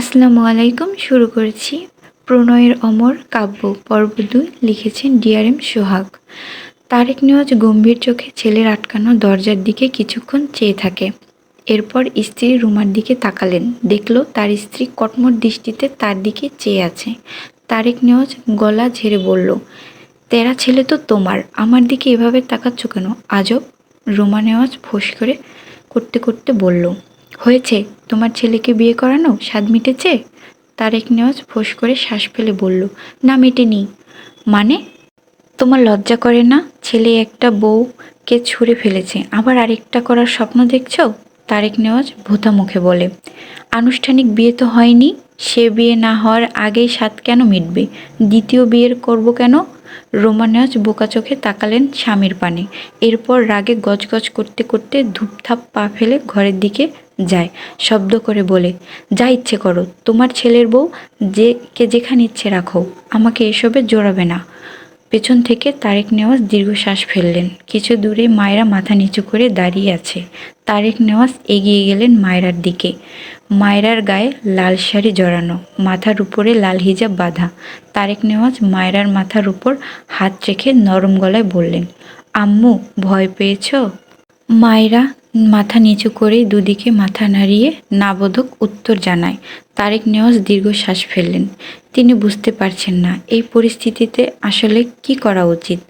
আসসালামু আলাইকুম, শুরু করেছি প্রণয়ের অমর কাব্য পর্ব দুই, লিখেছেন ডিআরএম সোহাগ। তারেক নেওয়াজ গম্ভীর চোখে ছেলের আটকানো দরজার দিকে কিছুক্ষণ চেয়ে থাকে। এরপর স্ত্রী রুমার দিকে তাকালেন। দেখল তার স্ত্রী কটমট দৃষ্টিতে তার দিকে চেয়ে আছে। তারেক নেওয়াজ গলা ঝেড়ে বলল, তেরা ছেলে তো তোমার, আমার দিকে এভাবে তাকাচ্ছ কেন? আজব রুমা নেওয়াজ ফোঁস করে করতে করতে বলল হয়েছে? তোমার ছেলেকে বিয়ে করানো? স্বাদ মিটেছে? তারেক নেওয়াজ ফোঁস করে শ্বাস ফেলে বলল, না, মেটেনি। মানে? তোমার লজ্জা করে না? ছেলে একটা বউকে ছুঁড়ে ফেলেছে। আবার আরেকটা করার স্বপ্ন দেখছ? তারেক নেওয়াজ ভূতা মুখে বলে, আনুষ্ঠানিক বিয়ে তো হয়নি। সে বিয়ে না হওয়ার আগেই স্বাদ কেন মিটবে? দ্বিতীয় বিয়ের করব কেন? রোমা নেওয়াজ বোকা চোখে তাকালেন স্বামীর পানে। এরপর রাগে গজগজ করতে করতে ধূপধাপ পা ফেলে ঘরের দিকে যায়, শব্দ করে বলে, যা ইচ্ছে করো, তোমার ছেলের বউ যে কে যেখানে ইচ্ছে রাখো, আমাকে এসবে জোড়াবে না। পেছন থেকে তারেক নেওয়াজ দীর্ঘশ্বাস ফেললেন। কিছু দূরে মায়েরা মাথা নিচু করে দাঁড়িয়ে আছে। তারেক নেওয়াজ এগিয়ে গেলেন মায়রার দিকে। মায়রার গায়ে লাল শাড়ি জড়ানো, মাথার উপরে লাল হিজাব বাঁধা। তারেক নেওয়াজ মায়রার মাথার উপর হাত রেখে নরম গলায় বললেন, আম্মু, ভয় পেয়েছ? মায়েরা মাথা নিচু করে দুদিকে মাথা নাড়িয়ে নাবোধক উত্তর জানায়। তারেক নেওয়াজ দীর্ঘশ্বাস ফেললেন। তিনি বুঝতে পারছেন না, এই পরিস্থিতিতে আসলে কি করা উচিত?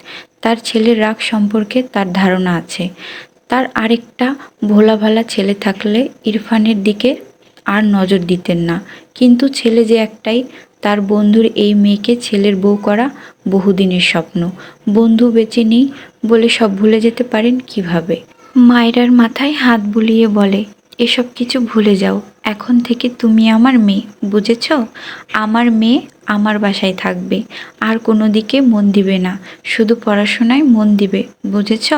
তার ছেলের রাগ সম্পর্কে তার ধারণা আছে। তার আরেকটা ভোলা ভালা ছেলে থাকলে ইরফানের দিকে আর নজর দিতেন না। কিন্তু ছেলে যে একটাই, তার বন্ধুর এই মেয়েকে ছেলের বউ করা বহুদিনের স্বপ্ন। বন্ধু বেঁচে নেই বলে সব ভুলে যেতে পারেন কীভাবে? মায়রার মাথায় হাত বুলিয়ে বলে, এসব কিছু ভুলে যাও, এখন থেকে তুমি আমার মেয়ে, বুঝেছ? আমার মেয়ে আমার বাসায় থাকবে, আর কোনো দিকে মন দিবে না, শুধু পড়াশোনায় মন দিবে, বুঝেছ?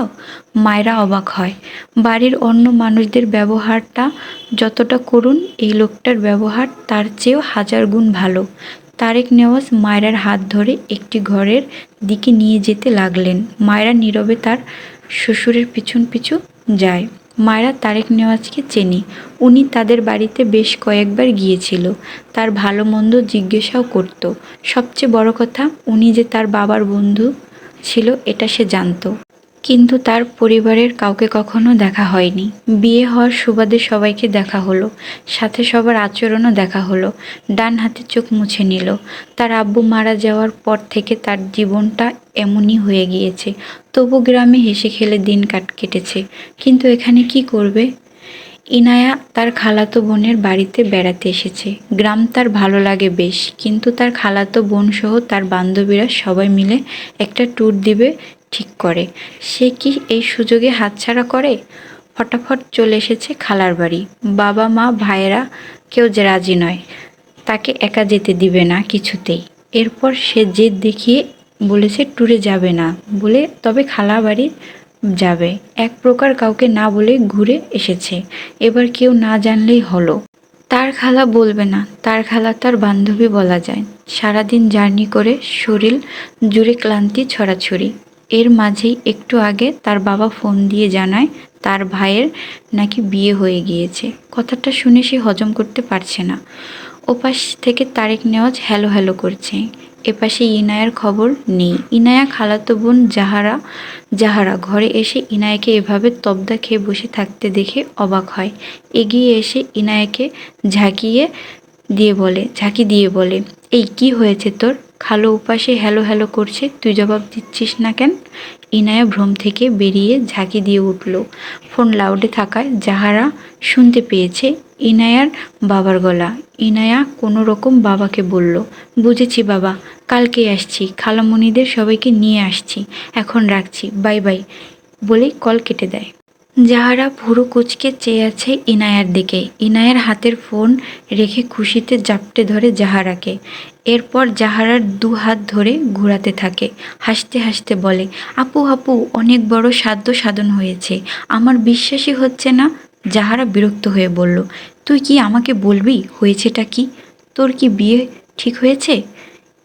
মায়েরা অবাক হয়। বাড়ির অন্য মানুষদের ব্যবহারটা যতটা করুন, এই লোকটার ব্যবহার তার চেয়েও হাজার গুণ ভালো। তারেক নেওয়াজ মায়রার হাত ধরে একটি ঘরের দিকে নিয়ে যেতে লাগলেন। মায়রা নীরবে তার শ্বশুরের পিছন পিছু যায়। মায়েরা তারেক নেওয়াজকে চেনি। উনি তাদের বাড়িতে বেশ কয়েকবার গিয়েছিল। তার ভালো মন্দ জিজ্ঞাসাও করত। সবচেয়ে বড় কথা, উনি যে তার বাবার বন্ধু ছিল, এটা সে জানতো। কিন্তু তার পরিবারের কাউকে কখনো দেখা হয়নি। বিয়ে হওয়ার সুবাদে সবাইকে দেখা হলো। সাথে সবার আচরণও দেখা হলো। ডান হাতে চোখ মুছে নিল। তার আব্বু মারা যাওয়ার পর থেকে তার জীবনটা এমনই হয়ে গিয়েছে। তবু গ্রামে হেসে খেলে দিন কাট কেটেছে। কিন্তু এখানে কি করবে? ইনায়া তার খালাতো বোনের বাড়িতে বেড়াতে এসেছে। গ্রাম তার ভালো লাগে বেশ, কিন্তু তার খালাতো বোন সহ তার বান্ধবীরা সবাই মিলে একটা ট্যুর দিবে ঠিক করে। সে কি এই সুযোগে হাতছাড়া করে? ফটাফট চলে এসেছে খালার বাড়ি। বাবা, মা, ভাইয়েরা কেউ যে রাজি নয়। তাকে একা যেতে দিবে না কিছুতেই। এরপর সে জেদ দেখিয়ে বলেছে, ট্যুরে যাবে না। বলে তবে খালা বাড়ি যাবে। এক প্রকার কাউকে না বলে ঘুরে এসেছে। এবার কেউ না জানলেই হলো। তার খালা বলবে না। তার খালা তার বান্ধবী বলা যায়। সারাদিন জার্নি করে শরীর জুড়ে ক্লান্তি, ছড়াছড়ি। এর মাঝেই একটু আগে তার বাবা ফোন দিয়ে জানায় তার ভাইয়ের নাকি বিয়ে হয়ে গিয়েছে। কথাটা শুনে সে হজম করতে পারছে না। ওপাশ থেকে তারেক নেওয়াজ হ্যালো হ্যালো করছে। এপাশে ইনায়ার খবর নেই। ইনায়া খালাতো বোন জাহারা জাহারা ঘরে এসে ইনায়াকে এভাবে তবদা খেয়ে বসে থাকতে দেখে অবাক হয়। এগিয়ে এসে ইনায়াকে ঝাঁকিয়ে দিয়ে বলে, ঝাঁকি দিয়ে বলে, এই কি হয়েছে তোর? খালো উপাসে হ্যালো হ্যালো করছে, তুই জবাব দিচ্ছিস না কেন? ইনায়া ভ্রম থেকে বেরিয়ে ঝাঁকি দিয়ে উঠল। ফোন লাউডে থাকায় যাহারা শুনতে পেয়েছে ইনায়ার বাবার গলা। ইনায়া কোনো রকম বাবাকে বলল, বুঝেছি বাবা, কালকে আসছি খালামণিদের সবাইকে নিয়ে আসছি, এখন রাখছি, বাই বাই বলেই কল কেটে দেয়। যাহারা ভুরু কুচকে চেয়ে আছে ইনায়ার দিকে। ইনায়ার হাতের ফোন রেখে খুশিতে জাপটে ধরে জাহারাকে। এরপর জাহারার দু হাত ধরে ঘোরাতে থাকে। হাসতে হাসতে বলে, আপু আপু, অনেক বড় সাধ্য সাধন হয়েছে। আমার বিশ্বাসই হচ্ছে না। যাহারা বিরক্ত হয়ে বলল, তুই কি আমাকে বলবি? হয়েছেটা কি? তোর কি বিয়ে ঠিক হয়েছে?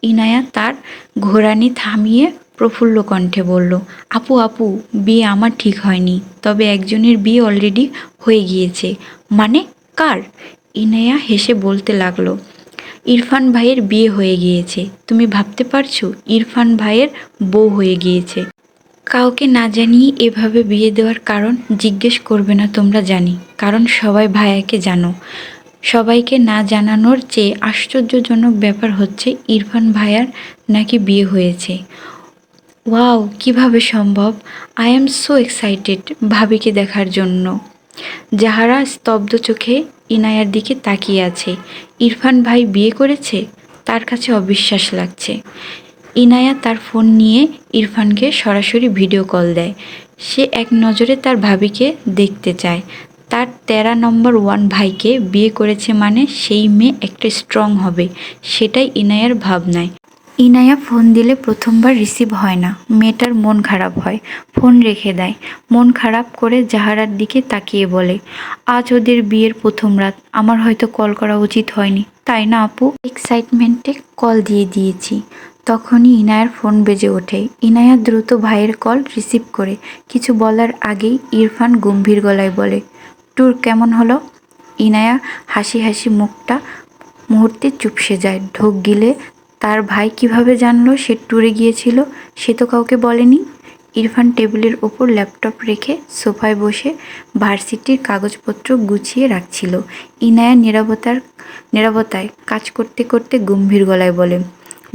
ইনায়া তার ঘোরানি থামিয়ে প্রফুল্ল কণ্ঠে বলল, আপু আপু, বিয়ে আমার ঠিক হয়নি, তবে একজনের বিয়ে অলরেডি হয়ে গিয়েছে। মানে? কার? ইনায়া হেসে বলতে লাগল ইরফান ভাইয়ের বিয়ে হয়ে গিয়েছে। তুমি ভাবতে পারছ, ইরফান ভাইয়ের বউ হয়ে গিয়েছে। কাউকে না জানিয়ে এভাবে বিয়ে দেওয়ার কারণ জিজ্ঞেস করবে না তোমরা জানি। কারণ সবাই ভাইয়াকে জানো। সবাইকে না জানানোর চেয়ে আশ্চর্যজনক ব্যাপার হচ্ছে ইরফান ভাইয়ার নাকি বিয়ে হয়েছে। ওয়াও, কীভাবে সম্ভব? আই এম সো এক্সাইটেড ভাবিকে দেখার জন্য। যাহারা স্তব্ধ চোখে ইনায়ার দিকে তাকিয়ে আছে। ইরফান ভাই বিয়ে করেছে? তার কাছে অবিশ্বাস লাগছে। ইনায়া তার ফোন নিয়ে ইরফানকে সরাসরি ভিডিও কল দেয়। সে এক নজরে তার ভাবিকে দেখতে চায়। তার তেরা নম্বর ওয়ান ভাইকে বিয়ে করেছে মানে সেই মেয়ে একটা স্ট্রং হবে, সেটাই ইনায়ার ভাবনায়। ইনায়া ফোন দিলে প্রথমবার রিসিভ হয় না। মেয়েটার মন খারাপ হয়। ফোন রেখে দেয়। মন খারাপ করে জাহারার দিকে তাকিয়ে বলে, আজ ওদের বিয়ের প্রথম রাত। আমার হয়তো কল করা উচিত হয়নি। তাই না আপু? এক্সাইটমেন্টে কল দিয়ে দিয়েছি। তখনই ইনায়ার ফোন বেজে ওঠে। ইনায়া দ্রুত ভাইয়ের কল রিসিভ করে। কিছু বলার আগেই ইরফান গম্ভীর গলায় বলে ট্যুর কেমন হলো? ইনায়া হাসি হাসি মুখটা মুহূর্তে চুপসে যায়। ঢোক গিলে তার ভাই কীভাবে জানলো সে ট্যুরে গিয়েছিল, সে তো কাউকে বলেনি। ইরফান টেবিলের ওপর ল্যাপটপ রেখে সোফায় বসে ভার্সিটির কাগজপত্র গুছিয়ে রাখছিল। ইনায়া নিরাপত্তার, নিরাপত্তায় কাজ করতে করতে গম্ভীর গলায় বলে,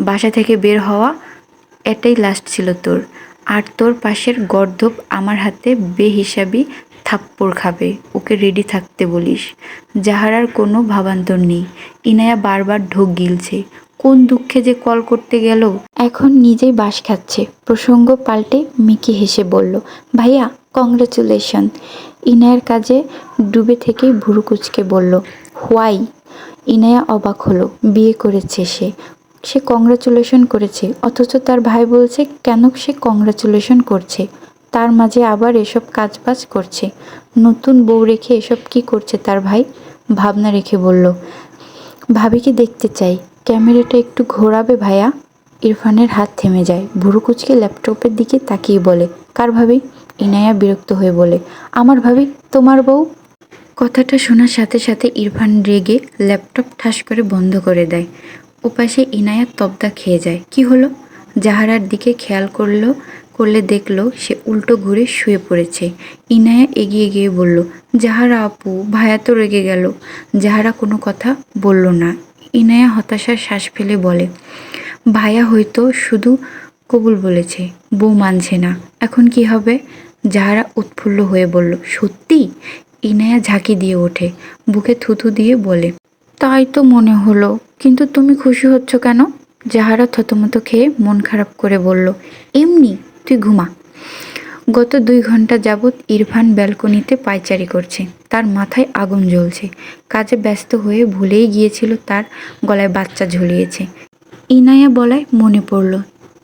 বাসা থেকে বের হওয়া এটাই লাস্ট ছিল তোর। আর তোর পাশের গর্দভ আমার হাতে বেহিসাবি থাপ্পড় খাবে, ওকে রেডি থাকতে বলিস। যাহারার কোনো ভাবান্তর নেই। ইনায়া বারবার ঢোক গিলছে। কোন দুঃখে যে কল করতে গেল। এখন নিজেই বাস খাচ্ছে। প্রসঙ্গ পাল্টে মিকি হেসে বলল, ভাইয়া কংগ্রেচুলেশন ইনায়ার কাজে ডুবে থেকেই ভুরু কুচকে বলল, হোয়াই? ইনায়া অবাক হলো, বিয়ে করেছে সে। সে কংগ্রাচুলেশন করেছে। অথচ তার ভাই বলছে, কেন সে কংগ্রাচুলেশন করছে? তার মাঝে আবার এসব কাজবাজ করছে। নতুন বউ রেখে এসব কি করছে তার ভাই? ভাবনা রেখে বলল, ভাবিকে দেখতে চাই। ক্যামেরাটা একটু ঘোরাবে ভাইয়া। ইরফানের হাত থেমে যায়। ভুরু কুচকে ল্যাপটপের দিকে তাকিয়ে বলে, কার ভাবি? ইনায়া বিরক্ত হয়ে বলে, আমার ভাবি, তোমার বউ? কথাটা শোনার সাথে সাথে ইরফান রেগে ল্যাপটপ ঠাস করে বন্ধ করে দেয়। ওপাশে ইনায়া তবদা খেয়ে যায়। কি হলো? জাহারার দিকে খেয়াল করল, করলে দেখল সে উল্টো ঘুরে শুয়ে পড়েছে। ইনায়া এগিয়ে গিয়ে বলল, জাহারা আপু ভায়া তো রেগে গেল। জাহারা কোনো কথা বলল না। ইনায়া হতাশার শ্বাস ফেলে বলে ভায়া হয়তো শুধু কবুল বলেছে, বউ মানছে না। এখন কি হবে? যাহারা উৎফুল্ল হয়ে বলল, সত্যি? ইনায়া ঝাঁকি দিয়ে ওঠে, বুকে থুথু দিয়ে বলে, তাই তো মনে হলো, কিন্তু তুমি খুশি হচ্ছ কেন? যাহারা থতমত খেয়ে মন খারাপ করে বলল, এমনি, তুই ঘুমা। গত দুই ঘণ্টা যাবৎ ইরফান ব্যালকনিতে পায়চারি করছে। তার মাথায় আগুন জ্বলছে। কাজে ব্যস্ত হয়ে ভুলেই গিয়েছিল তার গলায় বাচ্চা ঝুলিয়েছে। ইনায়া বলায় মনে পড়ল,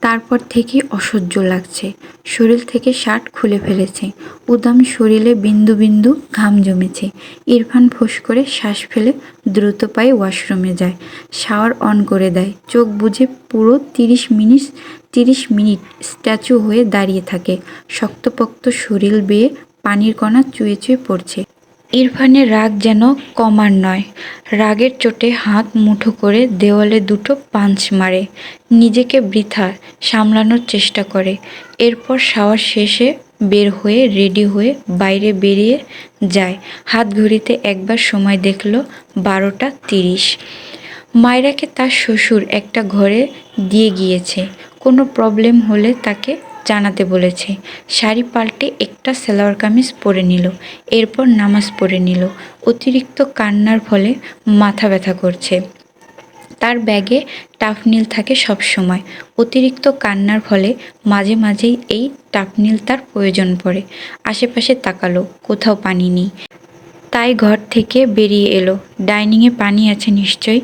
তারপর থেকে অসহ্য লাগছে। শরীর থেকে শার্ট খুলে ফেলেছে। উদাম শরীরে বিন্দু বিন্দু ঘাম জমেছে। ইরফান ফোঁস করে শ্বাস ফেলে দ্রুত পায়ে ওয়াশরুমে যায়। শাওয়ার অন করে দেয়। চোখ বুঝে পুরো তিরিশ মিনিট তিরিশ মিনিট স্ট্যাচু হয়ে দাঁড়িয়ে থাকে। শক্তপোক্ত শরীর বেয়ে পানির কণা চুয়ে চুয়ে পড়ছে। ইরফানের রাগ যেন কমার নয়। রাগের চোটে হাত মুঠো করে দেওয়ালে দুটো পাঞ্চ মারে। নিজেকে বৃথা সামলানোর চেষ্টা করে। এরপর শাওয়ার শেষে বের হয়ে রেডি হয়ে বাইরে বেরিয়ে যায়। হাত ঘড়িতে একবার সময় দেখল বারোটা তিরিশ। মায়রাকে তার শ্বশুর একটা ঘরে দিয়ে গিয়েছে। কোনো প্রবলেম হলে তাকে জানাতে বলেছে। শাড়ি পাল্টে একটা সালোয়ার কামিজ পরে নিল, এরপর নামাজ পড়ে নিল। অতিরিক্ত কান্নার ফলে মাথা ব্যথা করছে। তার ব্যাগে টাফনিল থাকে সব সময়। অতিরিক্ত কান্নার ফলে মাঝে মাঝেই এই টাফনিল তার প্রয়োজন পড়ে। আশেপাশে তাকালো, কোথাও পানি নেই। তাই ঘর থেকে বেরিয়ে এলো। ডাইনিংয়ে পানি আছে নিশ্চয়ই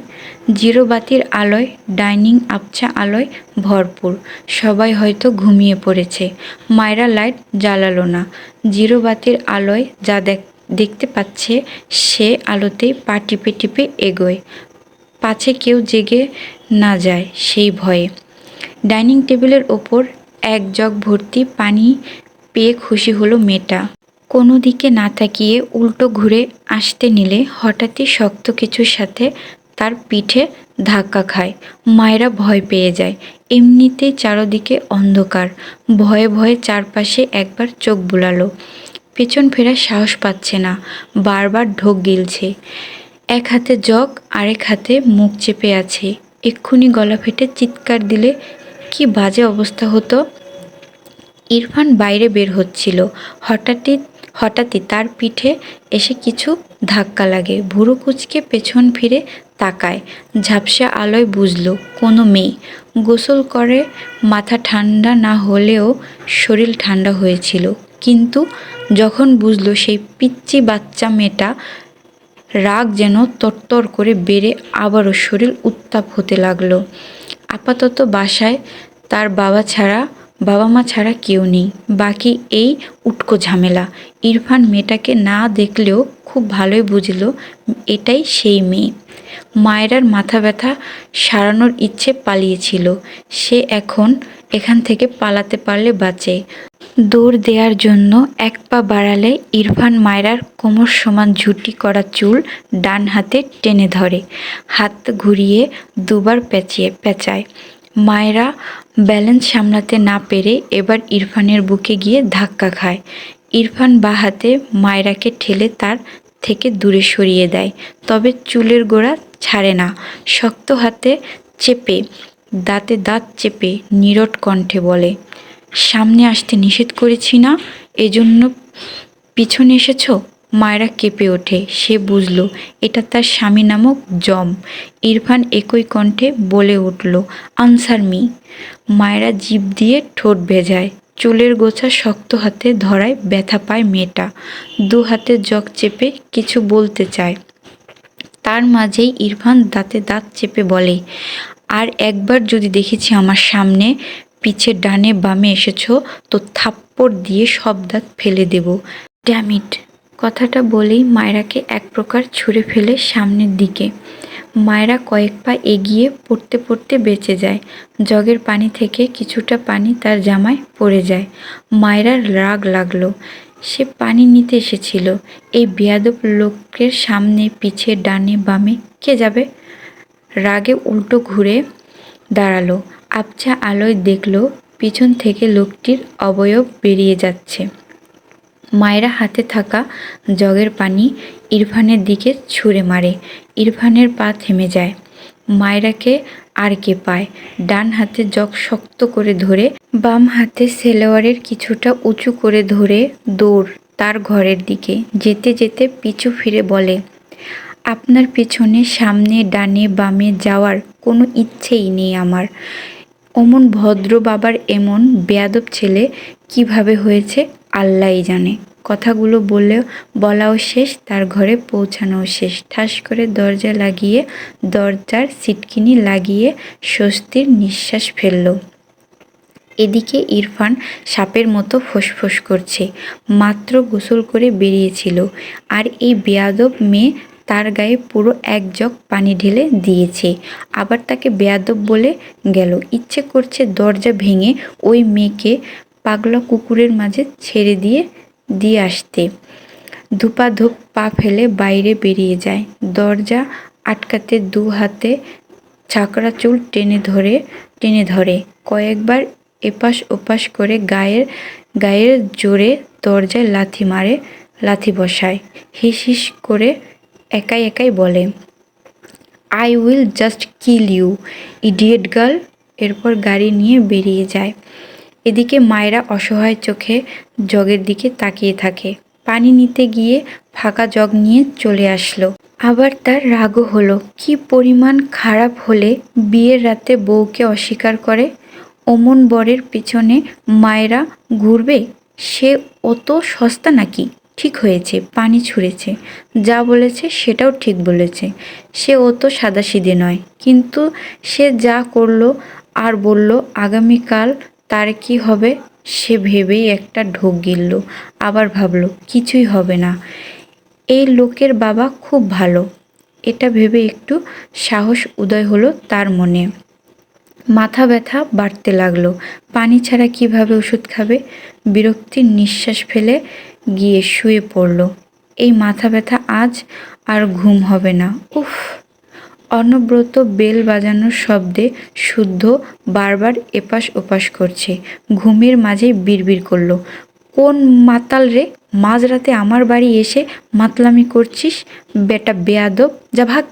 জিরো বাতির আলোয়, ডাইনিং আবছা আলোয় ভরপুর। সবাই হয়তো ঘুমিয়ে পড়েছে। মায়রা লাইট জ্বালালো না। জিরো বাতির আলোয় যা দেখ দেখতে পাচ্ছে, সে আলোতেই পা টিপে টিপে এগোয়। পাছে কেউ জেগে না যায় সেই ভয়ে। ডাইনিং টেবিলের ওপর এক জগ ভর্তি পানি পেয়ে খুশি হলো মেয়েটা। কোনো দিকে না তাকিয়ে উল্টো ঘুরে আসতে নিলে হঠাৎই শক্ত কিছুর সাথে তার পিঠে ধাক্কা খায়। মায়েরা ভয় পেয়ে যায়। এমনিতেই চারদিকে অন্ধকার। ভয়ে ভয়ে চারপাশে একবার চোখ বুলালো। পেছন ফেরার সাহস পাচ্ছে না। বারবার ঢোক গিলছে। এক হাতে জগ, আরেক হাতে মুখ চেপে আছে। এক্ষুনি গলা ফেটে চিৎকার দিলে কি বাজে অবস্থা হতো? ইরফান বাইরে বের হচ্ছিল। হঠাৎই হঠাৎই তার পিঠে এসে কিছু ধাক্কা লাগে। ভুরু কুচকে পেছন ফিরে তাকায়। ঝাপসা আলোয় বুঝলো, কোনো মেয়ে। গোসল করে, মাথা ঠান্ডা না হলেও শরীর ঠান্ডা হয়েছিল। কিন্তু যখন বুঝলো সেই পিচ্চি বাচ্চা মেয়েটা রাগ যেন তরতর করে বেড়ে আবারও শরীর উত্তাপ হতে লাগল। আপাতত বাসায় তার বাবা ছাড়া বাবা মা ছাড়া কেউ নেই। বাকি এই উটকো ঝামেলা। ইরফান মেয়েটাকে না দেখলেও খুব ভালোই বুঝলো এটাই সেই মেয়ে। মায়েরার মাথা ব্যথা সারানোর ইচ্ছে পালিয়েছিল। সে এখন এখান থেকে পালাতে পারলে বাঁচে। দৌড় দেওয়ার জন্য এক পা বাড়ালে ইরফান মায়রার কোমর সমান ঝুটি করা চুল ডান হাতে টেনে ধরে। হাত ঘুরিয়ে দুবার পেঁচিয়ে পেঁচায়। মায়েরা ব্যালেন্স সামলাতে না পেরে এবার ইরফানের বুকে গিয়ে ধাক্কা খায়। ইরফান বা হাতে মায়রাকে ঠেলে তার থেকে দূরে সরিয়ে দেয়, তবে চুলের গোড়া ছাড়ে না। শক্ত হাতে চেপে, দাঁতে দাঁত চেপে নিরট কণ্ঠে বলে, সামনে আসতে নিষেধ করেছি না? এজন্য পিছনে এসেছ? মায়েরা কেঁপে ওঠে। সে বুঝল, এটা তার স্বামী নামক জম। ইরফান একই কণ্ঠে বলে উঠল, আনসার মি। মায়েরা জিভ দিয়ে ঠোঁট ভেজায়। চুলের গোছা শক্ত হাতে ধরায় ব্যথা পায় মেয়েটা। দু হাতে জগ চেপে কিছু বলতে চায়। তার মাঝেই ইরফান দাঁতে দাঁত চেপে বলে, আর একবার যদি দেখেছি আমার সামনে পিছে ডানে বামে এসেছ, তো থাপ্পড় দিয়ে সব দাঁত ফেলে দেব। ড্যামিট। কথাটা বলেই মায়রাকে এক প্রকার ছুঁড়ে ফেলে সামনের দিকে। মায়েরা কয়েক পা এগিয়ে পড়তে পড়তে বেঁচে যায়। জগের পানি থেকে কিছুটা পানি তার জামায় পড়ে যায়। মায়েরার রাগ লাগল। সে পানি নিতে এসেছিল। এই বেয়াদব লোকের সামনে, পিছে, ডানে, বামে কে যাবে? রাগে উল্টো ঘুরে দাঁড়াল। আবছা আলোয় দেখল, পিছন থেকে লোকটির অবয়ব বেরিয়ে যাচ্ছে। মায়েরা হাতে থাকা জগের পানি ইরফানের দিকে ছুঁড়ে মারে। ইরফানের পা থেমে যায়। মায়েরাকে আর কে পায়? ডান হাতে জগ শক্ত করে ধরে, বাম হাতে সেলোয়ারের কিছুটা উঁচু করে ধরে দৌড় তার ঘরের দিকে। যেতে যেতে পিছু ফিরে বলে, আপনার পেছনে, সামনে, ডানে, বামে যাওয়ার কোনো ইচ্ছেই নেই আমার। অমন ভদ্র বাবার এমন বেয়াদব ছেলে কীভাবে হয়েছে আল্লাহই জানে। কথাগুলো বলেও বলাও শেষ, তার ঘরে পৌঁছানোও শেষ। ঠাস করে দরজা লাগিয়ে দরজার সিটকিনি লাগিয়ে স্বস্তির নিঃশ্বাস ফেলল। এদিকে ইরফান সাপের মতো ফোঁসফোঁস করছে, মাত্র গোসল করে বেরিয়েছিল। আর এই বেয়াদব মেয়ে তার গায়ে পুরো এক জগ পানি ঢেলে দিয়েছে। আবার তাকে বেয়াদব বলে গেল। ইচ্ছে করছে দরজা ভেঙে ওই মেয়েকে পাগলা কুকুরের মাঝে ছেড়ে দিয়ে দিয়ে আসতে। ধূপাধূপ পা ফেলে বাইরে বেরিয়ে যায়। দরজা আটকাতে দু হাতে ছাকড়া চুল টেনে ধরে টেনে ধরে। কয়েকবার এপাশ ওপাশ করে গায়ের গায়ের জোরে দরজায় লাথি মারে, লাথি বসায়। হিস হিস করে একাই একাই বলে I will just kill you idiot girl এরপর গাড়ি নিয়ে বেরিয়ে যায়। এদিকে মায়েরা অসহায় চোখে জগের দিকে তাকিয়ে থাকে। পানি নিতে গিয়ে ফাঁকা জগ নিয়ে চলে আসলো। আবার তার রাগও হলো, কি পরিমাণ খারাপ হলে বিয়ের রাতে বউকে অস্বীকার করে? অমন বরের পিছনে মায়েরা ঘুরবে? সে অত সস্তা নাকি? ঠিক হয়েছে, পানি ছুঁড়েছে। যা বলেছে সেটাও ঠিক বলেছে। সে অত সাদাসিদে নয়। কিন্তু সে যা করল আর বলল আগামীকাল তার কি হবে? সে ভেবেই একটা ঢোক গিলল। আবার ভাবলো, কিছুই হবে না। এই লোকের বাবা খুব ভালো। এটা ভেবে একটু সাহস উদয় হলো তার মনে। মাথা ব্যথা বাড়তে লাগল। পানি ছাড়া কীভাবে ওষুধ খাবে? বিরক্তির নিঃশ্বাস ফেলে গিয়ে শুয়ে পড়ল। এই মাথা ব্যথা আজ আর ঘুম হবে না। উফ! অনব্রত বেল বাজানোর শব্দে শুদ্ধ বারবার এপাশ ওপাশ করছে। ঘুমের মাঝে বিড়বিড় করল। কোন মাতাল রে? মাঝরাতে আমার বাড়ি এসে মাতলামি করছিস? বেটা বেয়াদব, যা ভাগ।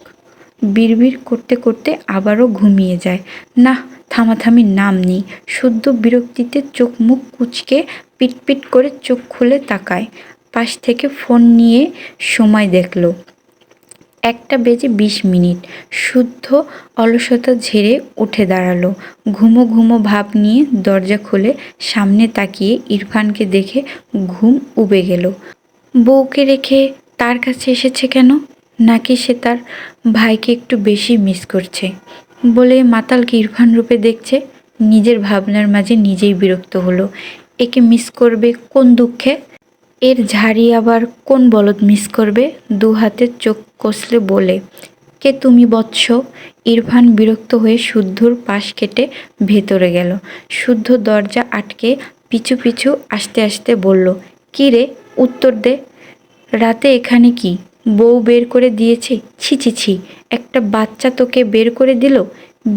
বিড়বিড় করতে করতে আবারও ঘুমিয়ে যায়। না থামাথামির নাম নেই। শুদ্ধ বিরক্তিতে চোখ মুখ কুচকে পিটপিট করে চোখ খুলে তাকায়। পাশ থেকে ফোন নিয়ে সময় দেখল। একটা বেজে বিশ মিনিট। শুদ্ধ অলসতা ঝেড়ে উঠে দাঁড়াল। ঘুমো ঘুমো ভাব নিয়ে দরজা খুলে সামনে তাকিয়ে ইরফানকে দেখে ঘুম উবে গেল। বউকে রেখে তার কাছে এসেছে কেন? নাকি সে তার ভাইকে একটু বেশি মিস করছে? বলে মাতালকে ইরফান রূপে দেখছে, নিজের ভাবনার মাঝে নিজেই বিরক্ত হলো। একে মিস করবে কোন দুঃখে? এর ঝাড়ি আবার কোন বলদ মিস করবে? দু হাতে চোখ কষলে বলে, কে তুমি বৎস? ইরফান বিরক্ত হয়ে শুদ্ধর পাশ কেটে ভেতরে গেল। শুদ্ধ দরজা আটকে পিছু পিছু আসতে আসতে বলল, কি রে, উত্তর দে। রাতে এখানে কি? বউ বের করে দিয়েছে? ছি ছি ছি। একটা বাচ্চা তোকে বের করে দিল?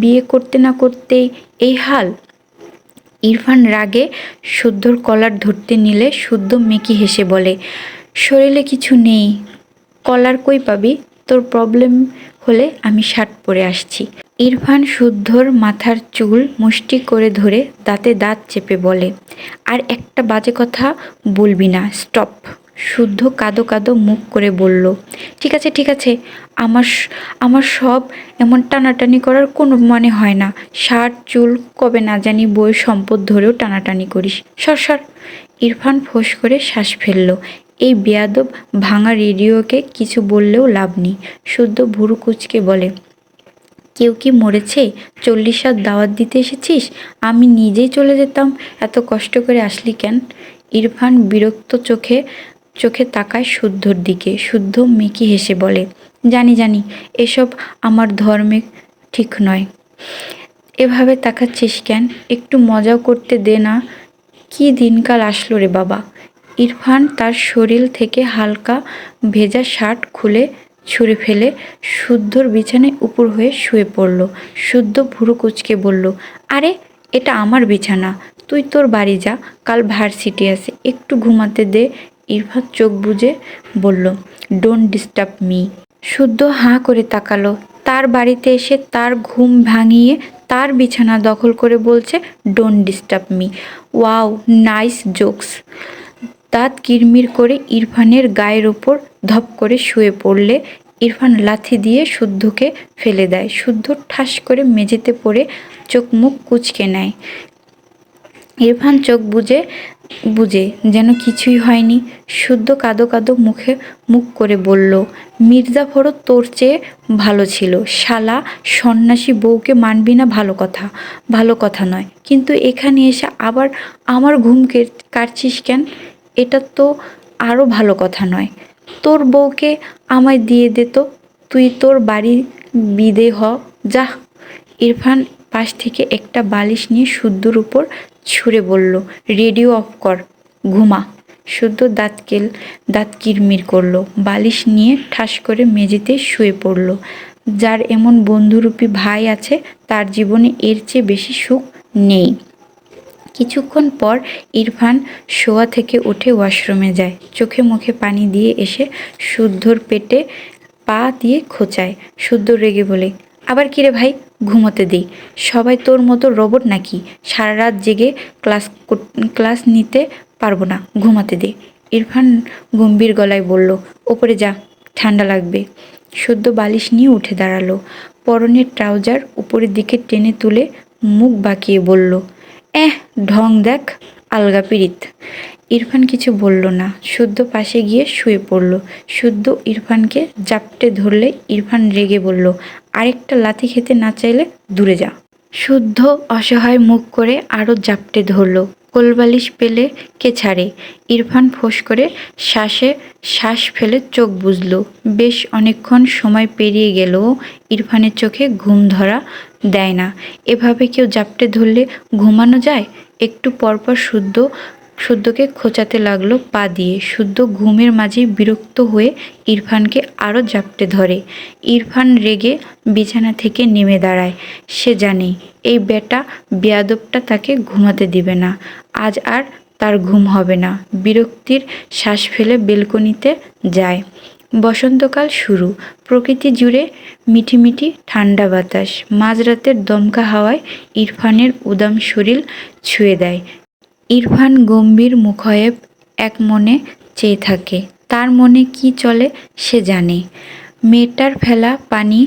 বিয়ে করতে না করতেই এই হাল? ইরফান রাগে শুদ্ধর কলার ধরতে নিলে শুদ্ধ মেকি হেসে বলে, শরীরে কিছু নেই, কলার কই পাবি? তোর প্রবলেম হলে আমি শার্ট পরে আসছি। ইরফান শুদ্ধর মাথার চুল মুষ্টি করে ধরে দাঁতে দাঁত চেপে বলে, আর একটা বাজে কথা বলবি না, স্টপ। শুদ্ধ কাদো কাদো মুখ করে বলল, ঠিক আছে ঠিক আছে, আমার আমার সব এমন টানাটানি করার কোনো মানে হয় না। শার্ট, চুল, কবে না জানি বই, সম্পদ ধরেও টানাটানি করিস। সর সর। ইরফান ফোঁস করে শ্বাস ফেলল। এই বেয়াদব ভাঙা রেডিওকে কিছু বললেও লাভ নেই। শুদ্ধ ভুরু কুচকে বলে, কেউ কি মরেছে? চল্লিশ সাত দাওয়াত দিতে এসেছিস? আমি নিজেই চলে যেতাম। এত কষ্ট করে আসলি কেন? ইরফান বিরক্ত চোখে চোখে তাকায় শুদ্ধর দিকে, শুদ্ধ মেকি হেসে বলে, জানি জানি, এসব আমার ধর্মে ঠিক নয়। এভাবে তাকাচ্ছিস কেন? একটু মজাও করতে দে না। কি দিনকাল আসলো রে বাবা? ইরফান তার শরীর থেকে হালকা ভেজা শার্ট খুলে ছুঁড়ে ফেলে শুদ্ধর বিছানায় উপর হয়ে শুয়ে পড়ল। শুদ্ধ ভুরু কুচকে বলল, আরে, এটা আমার বিছানা। তুই তোর বাড়ি যা, কাল ভার্সিটি আছে। একটু ঘুমাতে দে ইরফান চোখ বুজে বলল ডোন্ট ডিস্টার্ব মি শুদ্ধ হাঁ করে তাকালো। তার বাড়িতে এসে তার ঘুম ভাঙিয়ে তার বিছানা দখল করে বলছে don't disturb me wow, nice jokes. দাঁত কিরমির করে ইরফানের গায়ের ওপর ধপ করে শুয়ে পড়লে ইরফান লাথি দিয়ে শুদ্ধকে ফেলে দেয়। শুদ্ধ ঠাস করে মেঝেতে পড়ে চোখ মুখ কুচকে নেয়। ইরফান চোখ বুজে বুঝে যেন কিছুই হয়নি। শুদ্ধ কাদো কাদো মুখে মুখ করে বলল মির্জাফরও তোর চেয়ে ভালো ছিল। শালা, সন্ন্যাসী বউকে মানবি না ভালো কথা। ভালো কথা নয়। কিন্তু এখানে এসে আবার আমার ঘুম কাটছিস কেন? এটা তো আরও ভালো কথা নয়। তোর বউকে আমায় দিয়ে দে তো। তুই তোর বাড়ি বিদে হ। যা। ইরফান পাশ থেকে একটা বালিশ নিয়ে শুদ্ধর উপর ছুঁড়ে বলল, রেডিও অফ কর, ঘুমা। শুদ্ধ দাঁতকেল দাঁত কিরমির করল, বালিশ নিয়ে ঠাস করে মেঝেতে শুয়ে পড়ল। যার এমন বন্ধুরূপী ভাই আছে, তার জীবনে এর চেয়ে বেশি সুখ নেই। কিছুক্ষণ পর ইরফান শোয়া থেকে উঠে ওয়াশরুমে যায়। চোখে মুখে পানি দিয়ে এসে শুদ্ধর পেটে পা দিয়ে খোঁচায়। শুদ্ধ রেগে বলে আবার কিরে ভাই, ঘুমোতে দিই সবাই তোর মতো রোবট নাকি? সারা রাত জেগে ক্লাস ক্লাস নিতে পারব না, ঘুমাতে দে। ইরফান গম্ভীর গলায় বলল, ওপরে যা, ঠান্ডা লাগবে। সদ্য বালিশ নিয়ে উঠে দাঁড়াল। পরনের ট্রাউজার উপরের দিকে টেনে তুলে মুখ বাঁকিয়ে বলল, এহ, ঢং দেখ, আলগা পিরিত ইরফান কিছু বলল না। শুদ্ধ পাশে গিয়ে শুয়ে পড়ল। শুদ্ধ ইরফানকে জাপটে ধরলে ইরফান রেগে বলল, আরেকটা লাথি খেতে না চাইলে দূরে যা। শুদ্ধ অসহায় মুখ করে আরও জাপটে ধরল, কোলবালিশ পেলে কে ছাড়ে? ইরফান ফোঁস করে শ্বাসে শ্বাস ফেলে চোখ বুঝল বেশ অনেকক্ষণ সময় পেরিয়ে গেলেও ইরফানের চোখে ঘুম ধরা দেয় না। এভাবে কেউ জাপটে ধরলে ঘুমানো যায়? একটু পরপর শুদ্ধ শুদ্ধকে খোঁচাতে লাগল পা দিয়ে। শুদ্ধ ঘুমের মাঝে বিরক্ত হয়ে ইরফানকে আরও জাপটে ধরে। ইরফান রেগে বিছানা থেকে নেমে দাঁড়ায়। সে জানে, এই বেটা বেয়াদবটা তাকে ঘুমাতে দিবে না। আজ আর তার ঘুম হবে না। বিরক্তির শ্বাস ফেলে বেলকনিতে যায়। বসন্তকাল শুরু। প্রকৃতি জুড়ে মিঠিমিঠি ঠান্ডা বাতাস। মাঝরাতের দমকা হাওয়ায় ইরফানের উদাম শরীর ছুঁয়ে দেয়। ইরফান গম্ভীর মুখয়েব এক মনে চেয়ে থাকে। তার মনে কি চলে সে জানে। মেয়েটার ফেলা পানি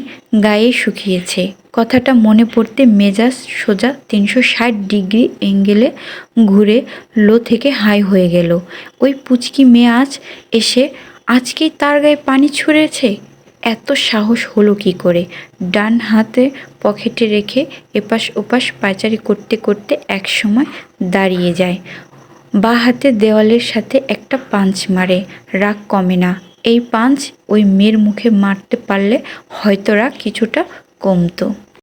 গায়ে শুকিয়েছে। কথাটা মনে পড়তে মেজাজ সোজা তিনশো ষাট ডিগ্রি অ্যাঙ্গেলে ঘুরে লো থেকে হাই হয়ে গেল। ওই পুচকি মেয়ে আজ এসে, আজকেই তার গায়ে পানি ছুঁড়েছে এত সাহস হলো কি করে? ডান হাতে পকেটে রেখে এপাশ ওপাশ পায়চারি করতে করতে এক সময় দাঁড়িয়ে যায়। বা হাতে দেওয়ালের সাথে একটা পাঞ্চ মারে। রাগ কমে না। এই পাঞ্চ ওই মেয়ের মুখে মারতে পারলে হয়তো রাগ কিছুটা কমতো।